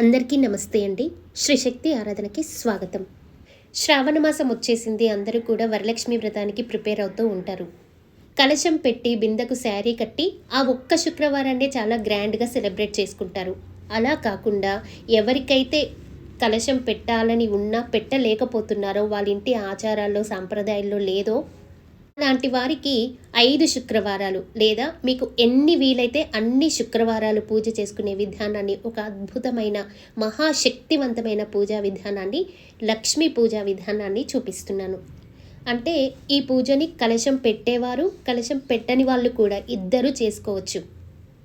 అందరికీ నమస్తే అండి. శ్రీశక్తి ఆరాధనకి స్వాగతం. శ్రావణ మాసం వచ్చేసింది. అందరూ కూడా వరలక్ష్మి వ్రతానికి ప్రిపేర్ అవుతూ ఉంటారు. కలశం పెట్టి బిందెకు శారీ కట్టి ఆ ఒక్క శుక్రవారాన్ని చాలా గ్రాండ్గా సెలబ్రేట్ చేసుకుంటారు. అలా కాకుండా ఎవరికైతే కలశం పెట్టాలని ఉన్నా పెట్టలేకపోతున్నారో వాళ్ళ ఇంటి ఆచారాల్లో సాంప్రదాయాల్లో లేదో అలాంటి వారికి ఐదు శుక్రవారాలు లేదా మీకు ఎన్ని వీలైతే అన్ని శుక్రవారాలు పూజ చేసుకునే విధానాన్ని ఒక అద్భుతమైన మహాశక్తివంతమైన పూజా విధానాన్ని లక్ష్మీ పూజా విధానాన్ని చూపిస్తున్నాను. అంటే ఈ పూజని కలశం పెట్టేవారు కలశం పెట్టని వాళ్ళు కూడా ఇద్దరు చేసుకోవచ్చు.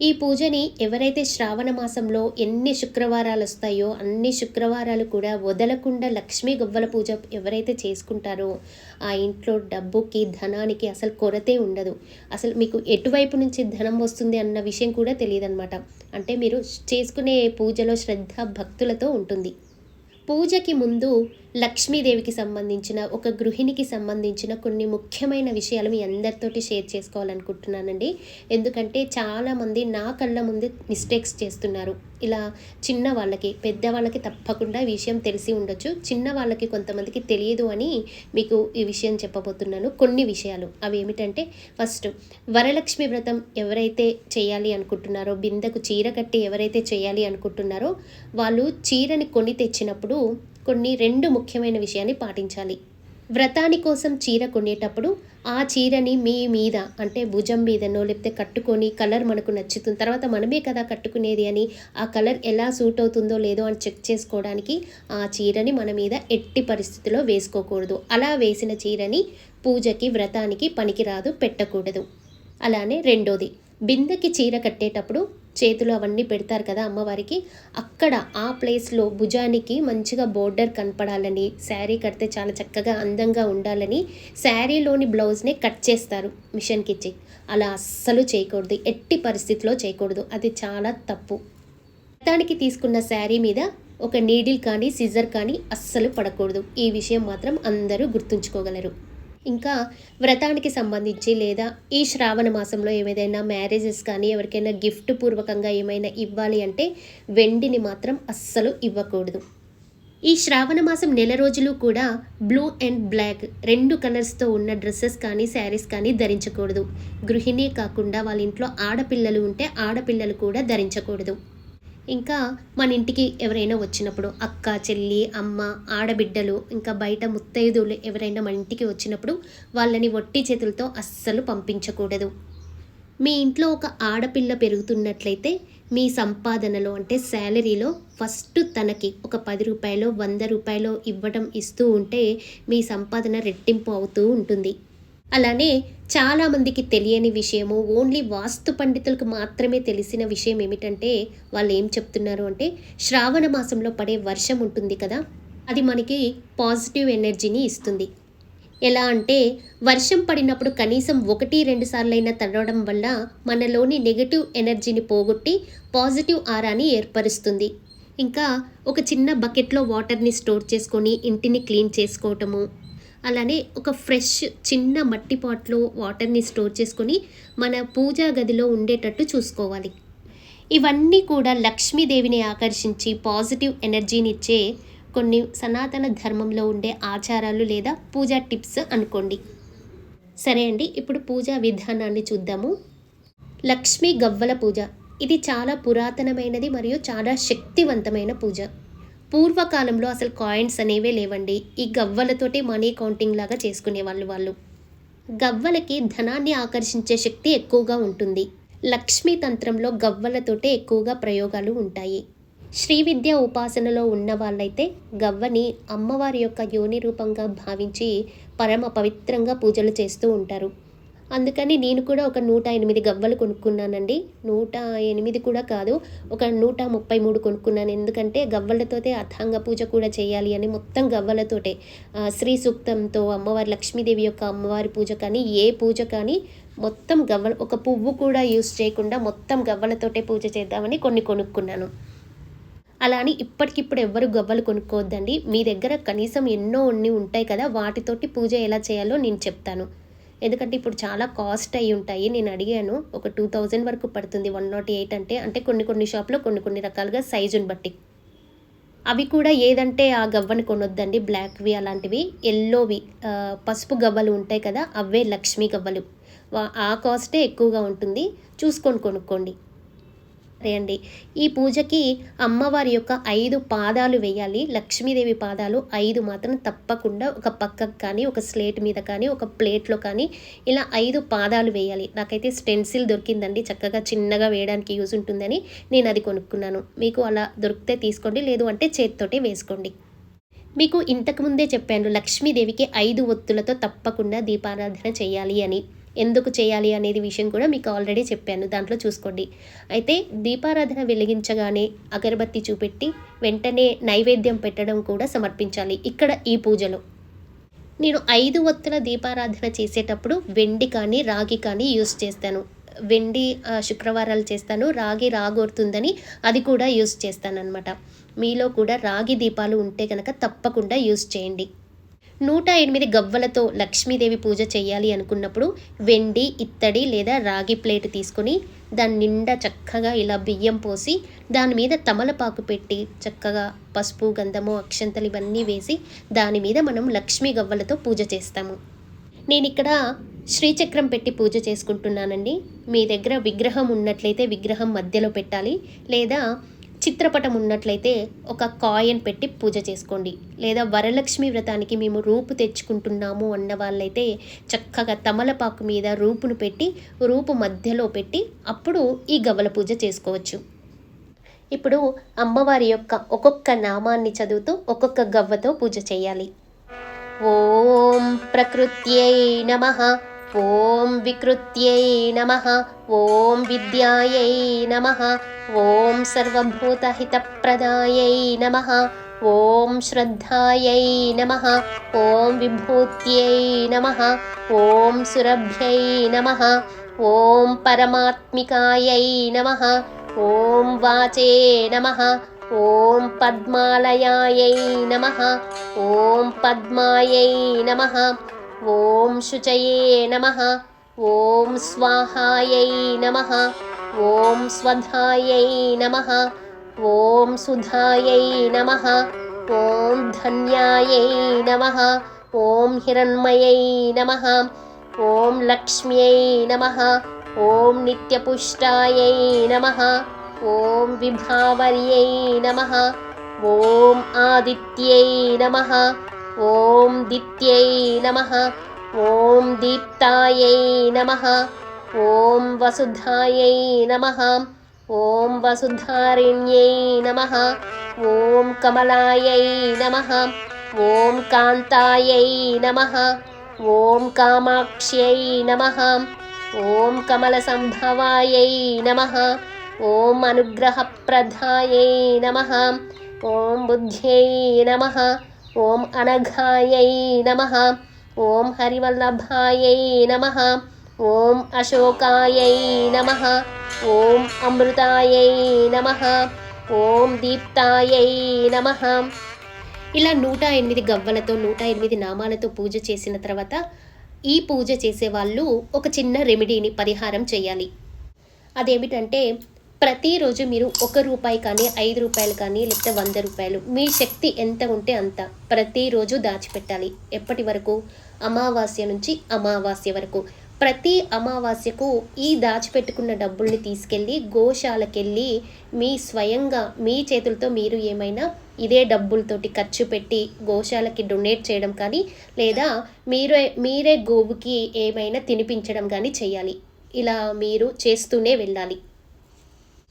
ఈ పూజని ఎవరైతే శ్రావణ మాసంలో ఎన్ని శుక్రవారాలు వస్తాయో అన్ని శుక్రవారాలు కూడా వదలకుండా లక్ష్మీ గవ్వల పూజ ఎవరైతే చేసుకుంటారో ఆ ఇంట్లో డబ్బుకి ధనానికి అసలు కొరతే ఉండదు. అసలు మీకు ఎటువైపు నుంచి ధనం వస్తుంది అన్న విషయం కూడా తెలియదన్నమాట. అంటే మీరు చేసుకునే పూజలో శ్రద్ధ భక్తులతో ఉంటుంది. పూజకి ముందు లక్ష్మీదేవికి సంబంధించిన ఒక గృహిణికి సంబంధించిన కొన్ని ముఖ్యమైన విషయాలు మీ అందరితోటి షేర్ చేసుకోవాలనుకుంటున్నానండి. ఎందుకంటే చాలామంది నా కళ్ళ ముందు మిస్టేక్స్ చేస్తున్నారు. ఇలా చిన్న వాళ్ళకి పెద్దవాళ్ళకి తప్పకుండా ఈ విషయం తెలిసి ఉండొచ్చు. చిన్న వాళ్ళకి కొంతమందికి తెలియదు అని మీకు ఈ విషయం చెప్పబోతున్నాను. కొన్ని విషయాలు. అవి ఏమిటంటే ఫస్ట్ వరలక్ష్మి వ్రతం ఎవరైతే చేయాలి అనుకుంటున్నారో బిందెకు చీర కట్టి ఎవరైతే చేయాలి అనుకుంటున్నారో వాళ్ళు చీరని కొని తెచ్చినప్పుడు కొన్ని రెండు ముఖ్యమైన విషయాన్ని పాటించాలి. వ్రతాని కోసం చీర కొనేటప్పుడు ఆ చీరని మీ మీద అంటే భుజం మీదనో లేకపోతే కట్టుకొని కలర్ మనకు నచ్చుతుంది తర్వాత మనమే కదా కట్టుకునేది అని ఆ కలర్ ఎలా సూట్ అవుతుందో లేదో అని చెక్ చేసుకోవడానికి ఆ చీరని మన మీద ఎట్టి పరిస్థితిలో వేసుకోకూడదు. అలా వేసిన చీరని పూజకి వ్రతానికి పనికిరాదు పెట్టకూడదు. అలానే రెండోది బిందెకి చీర కట్టేటప్పుడు చేతులు అవన్నీ పెడతారు కదా అమ్మవారికి. అక్కడ ఆ ప్లేస్లో భుజానికి మంచిగా బోర్డర్ కనపడాలని శారీ కడితే చాలా చక్కగా అందంగా ఉండాలని శారీలోని బ్లౌజ్ని కట్ చేస్తారు మిషన్కి ఇచ్చి. అలా అస్సలు చేయకూడదు ఎట్టి పరిస్థితిలో చేయకూడదు. అది చాలా తప్పు. వ్రతానికి తీసుకున్న శారీ మీద ఒక నీడిల్ కానీ సిజర్ కానీ అస్సలు పడకూడదు. ఈ విషయం మాత్రం అందరూ గుర్తుంచుకోగలరు. ఇంకా వ్రతానికి సంబంధించి లేదా ఈ శ్రావణ మాసంలో ఏమైనా మ్యారేజెస్ కానీ ఎవరికైనా గిఫ్ట్ పూర్వకంగా ఏమైనా ఇవ్వాలి అంటే వెండిని మాత్రం అస్సలు ఇవ్వకూడదు. ఈ శ్రావణ మాసం నెల రోజులు కూడా బ్లూ అండ్ బ్లాక్ రెండు కలర్స్తో ఉన్న డ్రెస్సెస్ కానీ శారీస్ కానీ ధరించకూడదు. గృహిణి కాకుండా వాళ్ళ ఇంట్లో ఆడపిల్లలు ఉంటే ఆడపిల్లలు కూడా ధరించకూడదు. ఇంకా మన ఇంటికి ఎవరైనా వచ్చినప్పుడు అక్క చెల్లి అమ్మ ఆడబిడ్డలు ఇంకా బయట ముత్తైదులు ఎవరైనా మన ఇంటికి వచ్చినప్పుడు వాళ్ళని వట్టి చేతులతో అస్సలు పంపించకూడదు. మీ ఇంట్లో ఒక ఆడపిల్ల పెరుగుతున్నట్లయితే మీ సంపాదనలో అంటే శాలరీలో ఫస్ట్ తనకి ఒక పది రూపాయలు వంద రూపాయలు ఇవ్వడం ఇస్తూ ఉంటే మీ సంపాదన రెట్టింపు అవుతూ ఉంటుంది. అలానే చాలామందికి తెలియని విషయము ఓన్లీ వాస్తు పండితులకు మాత్రమే తెలిసిన విషయం ఏమిటంటే వాళ్ళు ఏం చెప్తున్నారు అంటే శ్రావణ మాసంలో పడే వర్షం ఉంటుంది కదా అది మనకి పాజిటివ్ ఎనర్జీని ఇస్తుంది. ఎలా అంటే వర్షం పడినప్పుడు కనీసం ఒకటి రెండు సార్లైనా తడవడం వల్ల మనలోని నెగటివ్ ఎనర్జీని పోగొట్టి పాజిటివ్ ఆరాని ఏర్పరుస్తుంది. ఇంకా ఒక చిన్న బకెట్లో వాటర్ని స్టోర్ చేసుకొని ఇంటిని క్లీన్ చేసుకోవటము అలానే ఒక ఫ్రెష్ చిన్న మట్టి పాట్లో వాటర్ని స్టోర్ చేసుకొని మన పూజా గదిలో ఉండేటట్టు చూసుకోవాలి. ఇవన్నీ కూడా లక్ష్మీదేవిని ఆకర్షించి పాజిటివ్ ఎనర్జీని ఇచ్చే కొన్ని సనాతన ధర్మంలో ఉండే ఆచారాలు లేదా పూజా టిప్స్ అనుకోండి. సరే అండి ఇప్పుడు పూజా విధానాన్ని చూద్దాము. లక్ష్మీ గవ్వల పూజ. ఇది చాలా పురాతనమైనది మరియు చాలా శక్తివంతమైన పూజ. పూర్వకాలంలో అసలు కాయిన్స్ అనేవే లేవండి. ఈ గవ్వలతోటి మనీ కౌంటింగ్ లాగా చేసుకునే వాళ్ళు వాళ్ళు. గవ్వలకి ధనాన్ని ఆకర్షించే శక్తి ఎక్కువగా ఉంటుంది. లక్ష్మీ తంత్రంలో గవ్వలతోటే ఎక్కువగా ప్రయోగాలు ఉంటాయి. శ్రీ విద్య ఉపాసనలో ఉన్న వాళ్ళైతే గవ్వని అమ్మవారి యొక్క యోని రూపంగా భావించి పరమ పవిత్రంగా పూజలు చేస్తూ ఉంటారు. అందుకని నేను కూడా ఒక నూట ఎనిమిది గవ్వలు కొనుక్కున్నానండి. నూట ఎనిమిది కూడా కాదు ఒక నూట ముప్పై మూడు కొనుక్కున్నాను. ఎందుకంటే గవ్వలతోటే అర్థాంగ పూజ కూడా చేయాలి అని మొత్తం గవ్వలతోటే. శ్రీ సూక్తంతో అమ్మవారి లక్ష్మీదేవి యొక్క అమ్మవారి పూజ కానీ ఏ పూజ కానీ మొత్తం గవ్వలు ఒక పువ్వు కూడా యూస్ చేయకుండా మొత్తం గవ్వలతోటే పూజ చేద్దామని కొన్ని కొనుక్కున్నాను. అలా అని ఇప్పటికిప్పుడు ఎవ్వరు గవ్వలు కొనుక్కోవద్దండి. మీ దగ్గర కనీసం ఎన్నో ఉన్ని ఉంటాయి కదా వాటితోటి పూజ ఎలా చేయాలో నేను చెప్తాను. ఎందుకంటే ఇప్పుడు చాలా కాస్ట్ అయి ఉంటాయి. నేను అడిగాను ఒక టూ థౌజండ్ వరకు పడుతుంది వన్ నాట్ ఎయిట్ అంటే అంటే కొన్ని కొన్ని షాప్లో కొన్ని కొన్ని రకాలుగా సైజుని బట్టి. అవి కూడా ఏదంటే ఆ గవ్వని కొనొద్దండి బ్లాక్వి అలాంటివి. ఎల్లోవి పసుపు గవ్వలు ఉంటాయి కదా అవే లక్ష్మీ గవ్వలు. వా- ఆ కాస్టే ఎక్కువగా ఉంటుంది. చూసుకొని కొనుక్కోండి. అండి ఈ పూజకి అమ్మవారి యొక్క ఐదు పాదాలు వేయాలి. లక్ష్మీదేవి పాదాలు ఐదు మాత్రం తప్పకుండా ఒక పక్కకు కానీ ఒక స్లేట్ మీద కానీ ఒక ప్లేట్లో కానీ ఇలా ఐదు పాదాలు వేయాలి. నాకైతే స్టెన్సిల్ దొరికిందండి. చక్కగా చిన్నగా వేయడానికి యూజ్ ఉంటుందని నేను అది కొనుక్కున్నాను. మీకు అలా దొరికితే తీసుకోండి. లేదు అంటే చేతితోటే వేసుకోండి. మీకు ఇంతకుముందే చెప్పాను లక్ష్మీదేవికి ఐదు ఒత్తులతో తప్పకుండా దీపారాధన చేయాలి అని. ఎందుకు చేయాలి అనేది విషయం కూడా మీకు ఆల్రెడీ చెప్పాను. దాంట్లో చూసుకోండి. అయితే దీపారాధన వెలిగించగానే అగరబత్తి చూపెట్టి వెంటనే నైవేద్యం పెట్టడం కూడా సమర్పించాలి ఇక్కడ ఈ పూజలో. నేను ఐదు ఒత్తుల దీపారాధన చేసేటప్పుడు వెండి కానీ రాగి కానీ యూస్ చేస్తాను. వెండి శుక్రవారాలు చేస్తాను. రాగి రాగోరుతుందని అది కూడా యూస్ చేస్తాను అనమాట మీలో కూడా రాగి దీపాలు ఉంటే కనుక తప్పకుండా యూస్ చేయండి. నూట ఎనిమిది గవ్వలతో లక్ష్మీదేవి పూజ చేయాలి అనుకున్నప్పుడు వెండి ఇత్తడి లేదా రాగి ప్లేట్ తీసుకొని దాని నిండా చక్కగా ఇలా బియ్యం పోసి దాని మీద తమలపాకు పెట్టి చక్కగా పసుపు గంధము అక్షంతలు ఇవన్నీ వేసి దాని మీద మనం లక్ష్మీ గవ్వలతో పూజ చేస్తాము. నేను ఇక్కడ శ్రీచక్రం పెట్టి పూజ చేసుకుంటున్నానండి. మీ దగ్గర విగ్రహం ఉన్నట్లయితే విగ్రహం మధ్యలో పెట్టాలి లేదా చిత్రపటం ఉన్నట్లయితే ఒక కాయిన్ పెట్టి పూజ చేసుకోండి. లేదా వరలక్ష్మి వ్రతానికి మేము రూపు తెచ్చుకుంటున్నాము అన్న వాళ్ళైతే చక్కగా తమలపాకు మీద రూపును పెట్టి రూపు మధ్యలో పెట్టి అప్పుడు ఈ గవ్వల పూజ చేసుకోవచ్చు. ఇప్పుడు అమ్మవారి యొక్క ఒక్కొక్క నామాన్ని చదువుతూ ఒక్కొక్క గవ్వతో పూజ చేయాలి. ఓం ప్రకృత్యై నమ. ఓం వికృత్యై నమ ఓం విద్యాయై నమ ఓం సర్వభూతహితప్రదాయై నమ ఓం శ్రద్ధాయై నమ ఓం విభూత్యై నమ ఓం సురభ్యై నమ ఓం పరమాత్మికాయై నమ ఓం వాచే నమ ఓం పద్మాలయాయై నమ ఓం పద్మాయై నమ ॐ शुचये नमः। ॐ स्वाहायै नमः। ॐ स्वधायै नमः। ॐ सुधायै नमः। ॐ धन्यायै नमः। ॐ हिरण्मयै नमः। ॐ लक्ष्म्यै नमः। ॐ नित्यपुष्टायै नमः। ॐ विभावर्यै नमः। ॐ आदित्यै नमः। ఓం దిత్యై నమ. ఓం దీప్తాయై నమ. ఓం వసుధాయై నమ. ఓం వసుధారిణ్యై నమ. ఓం కమలాయై నమ. ఓం కాంతాయై నమ. ఓం కామాక్ష్యై నమ. ఓం కమలసంభవాయై నమ. ఓం అనుగ్రహప్రదాయై నమ. ఓం బుద్ధ్యై నమ. ఓం అనఘాయై నమ. ఓం హరివల్లభాయై నమ. ఓం అశోకాయై నమ. ఓం అమృతాయై నమ. ఓం దీప్తాయై నమ. ఇలా నూట ఎనిమిది గవ్వలతో నూట ఎనిమిది నామాలతో పూజ చేసిన తర్వాత ఈ పూజ చేసే వాళ్ళు ఒక చిన్న రెమెడీని పరిహారం చేయాలి. అదేమిటంటే ప్రతిరోజు మీరు ఒక రూపాయి కానీ ఐదు రూపాయలు కానీ లేకపోతే వంద రూపాయలు మీ శక్తి ఎంత ఉంటే అంత ప్రతిరోజు దాచిపెట్టాలి. ఎప్పటి వరకు? అమావాస్య నుంచి అమావాస్య వరకు. ప్రతి అమావాస్యకు ఈ దాచిపెట్టుకున్న డబ్బుల్ని తీసుకెళ్ళి గోశాలకెళ్ళి మీ స్వయంగా మీ చేతులతో మీరు ఏమైనా ఇదే డబ్బులతోటి ఖర్చు పెట్టి గోశాలకి డొనేట్ చేయడం కానీ లేదా మీరే మీరే గోవుకి ఏమైనా తినిపించడం కానీ చేయాలి. ఇలా మీరు చేస్తూనే వెళ్ళాలి.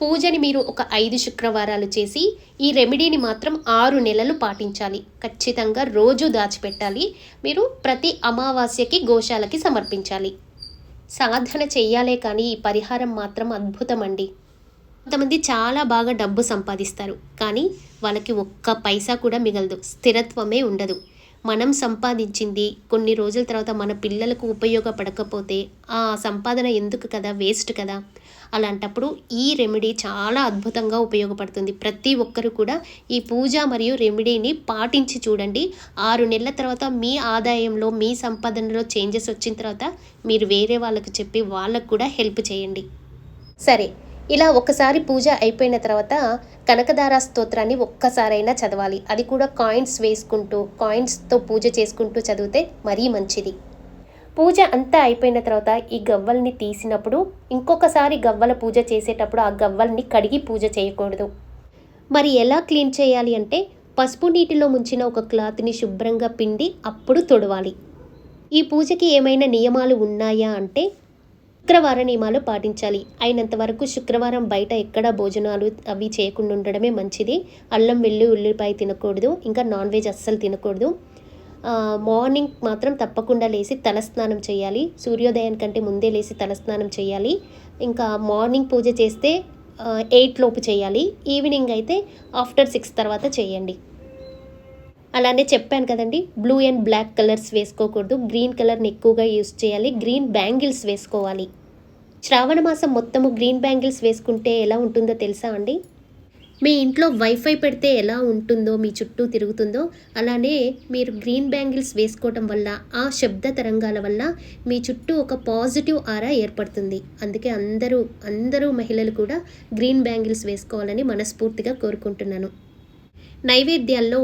పూజని మీరు ఒక ఐదు శుక్రవారాలు చేసి ఈ రెమెడీని మాత్రం ఆరు నెలలు పాటించాలి. ఖచ్చితంగా రోజు దాచిపెట్టాలి. మీరు ప్రతి అమావాస్యకి గోశాలకి సమర్పించాలి. సాధన చెయ్యాలే కానీ ఈ పరిహారం మాత్రం అద్భుతం అండి కొంతమంది చాలా బాగా డబ్బు సంపాదిస్తారు. కానీ వాళ్ళకి ఒక్క పైసా కూడా మిగలదు. స్థిరత్వమే ఉండదు. మనం సంపాదించింది కొన్ని రోజుల తర్వాత మన పిల్లలకు ఉపయోగపడకపోతే ఆ సంపాదన ఎందుకు కదా? వేస్ట్ కదా. అలాంటప్పుడు ఈ రెమెడీ చాలా అద్భుతంగా ఉపయోగపడుతుంది. ప్రతి ఒక్కరు కూడా ఈ పూజ మరియు రెమెడీని పాటించి చూడండి. ఆరు నెలల తర్వాత మీ ఆదాయంలో మీ సంపాదనలో చేంజెస్ వచ్చిన తర్వాత మీరు వేరే వాళ్ళకు చెప్పి వాళ్ళకు కూడా హెల్ప్ చేయండి. సరే ఇలా ఒకసారి పూజ అయిపోయిన తర్వాత కనకదార స్తోత్రాన్ని ఒక్కసారైనా చదవాలి. అది కూడా కాయిన్స్ వేసుకుంటూ కాయిన్స్తో పూజ చేసుకుంటూ చదివితే మరీ మంచిది. పూజ అంతా అయిపోయిన తర్వాత ఈ గవ్వల్ని తీసినప్పుడు ఇంకొకసారి గవ్వల పూజ చేసేటప్పుడు ఆ గవ్వల్ని కడిగి పూజ చేయకూడదు. మరి ఎలా క్లీన్ చేయాలి అంటే పసుపు నీటిలో ముంచిన ఒక క్లాత్ని శుభ్రంగా పిండి అప్పుడు తొడవాలి. ఈ పూజకి ఏమైనా నియమాలు ఉన్నాయా అంటే శుక్రవార నియమాలు పాటించాలి. అయినంత వరకు శుక్రవారం బయట ఎక్కడ భోజనాలు అవి చేయకుండా ఉండడమే మంచిది. అల్లం వెల్లు ఉల్లిపాయ తినకూడదు. ఇంకా నాన్ వెజ్ అస్సలు తినకూడదు. మార్నింగ్ మాత్రం తప్పకుండా లేచి తలస్నానం చేయాలి. సూర్యోదయం కంటే ముందే లేచి తలస్నానం చేయాలి. ఇంకా మార్నింగ్ పూజ చేస్తే ఎయిట్ లోపు చేయాలి. ఈవినింగ్ అయితే ఆఫ్టర్ సిక్స్ తర్వాత చేయండి. అలానే చెప్పాను కదండి బ్లూ అండ్ బ్లాక్ కలర్స్ వేసుకోకూడదు. గ్రీన్ కలర్ని ఎక్కువగా యూస్ చేయాలి. గ్రీన్ బ్యాంగిల్స్ వేసుకోవాలి. శ్రావణ మాసం మొత్తము గ్రీన్ బ్యాంగిల్స్ వేసుకుంటే ఎలా ఉంటుందో తెలుసా అండి? మీ ఇంట్లో వైఫై పెడితే ఎలా ఉంటుందో మీ చుట్టూ తిరుగుతుందో అలానే మీరు గ్రీన్ బ్యాంగిల్స్ వేసుకోవటం వల్ల ఆ శబ్ద తరంగాల వల్ల మీ చుట్టూ ఒక పాజిటివ్ ఆరా ఏర్పడుతుంది. అందుకే అందరూ అందరూ మహిళలు కూడా గ్రీన్ బ్యాంగిల్స్ వేసుకోవాలని మనస్ఫూర్తిగా కోరుకుంటున్నాను. నైవేద్యాల్లో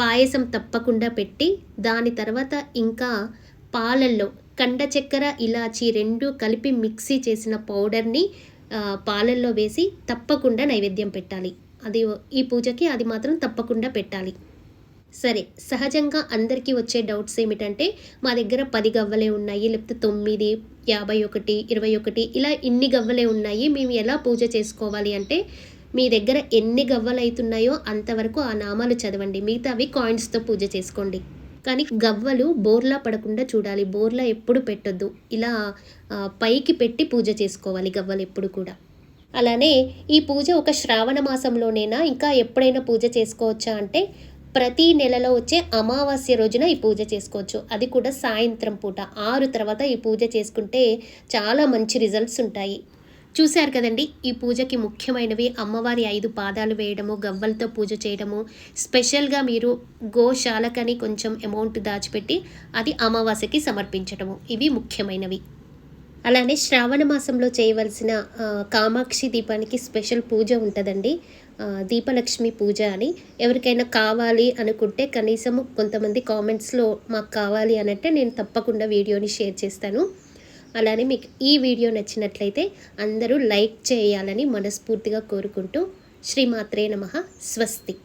పాయసం తప్పకుండా పెట్టి దాని తర్వాత ఇంకా పాలల్లో కండ చక్కెర ఇలాచి రెండు కలిపి మిక్సీ చేసిన పౌడర్ని పాలల్లో వేసి తప్పకుండా నైవేద్యం పెట్టాలి. అది ఈ పూజకి అది మాత్రం తప్పకుండా పెట్టాలి. సరే సహజంగా అందరికీ వచ్చే డౌట్స్ ఏమిటంటే మా దగ్గర పది గవ్వలే ఉన్నాయి లేకపోతే తొమ్మిది యాభై ఒకటి ఇరవై ఒకటి ఇలా ఇన్ని గవ్వలే ఉన్నాయి మేము ఎలా పూజ చేసుకోవాలి అంటే మీ దగ్గర ఎన్ని గవ్వలు అవుతున్నాయో అంతవరకు ఆ నామాలు చదవండి మిగతా అవి కాయిన్స్తో పూజ చేసుకోండి. కానీ గవ్వలు బోర్లా పడకుండా చూడాలి బోర్లా ఎప్పుడు పెట్టొద్దు ఇలా పైకి పెట్టి పూజ చేసుకోవాలి గవ్వలు ఎప్పుడు కూడా. అలానే ఈ పూజ ఒక శ్రావణ మాసంలోనేనా? ఇంకా ఎప్పుడైనా పూజ చేసుకోవచ్చా అంటే ప్రతి నెలలో వచ్చే అమావాస్య రోజున ఈ పూజ చేసుకోవచ్చు. అది కూడా సాయంత్రం పూట. ఆరు తర్వాత ఈ పూజ చేసుకుంటే చాలా మంచి రిజల్ట్స్ ఉంటాయి. చూశారు కదండి ఈ పూజకి ముఖ్యమైనవి అమ్మవారి ఐదు పాదాలు వేయడము గవ్వలతో పూజ చేయడము స్పెషల్గా మీరు గోశాలకని కొంచెం అమౌంట్ దాచిపెట్టి అది అమావాస్యకి సమర్పించడము. ఇవి ముఖ్యమైనవి. అలానే శ్రావణ మాసంలో చేయవలసిన కామాక్షి దీపానికి స్పెషల్ పూజ ఉంటుందండి. దీపలక్ష్మి పూజ అని. ఎవరికైనా కావాలి అనుకుంటే కనీసం కొంతమంది కామెంట్స్లో మాకు కావాలి అనంటే నేను తప్పకుండా వీడియోని షేర్ చేస్తాను. అలానే మీకు ఈ వీడియో నచ్చినట్లయితే అందరూ లైక్ చేయాలని మనస్ఫూర్తిగా కోరుకుంటూ శ్రీమాత్రే నమ. స్వస్తి.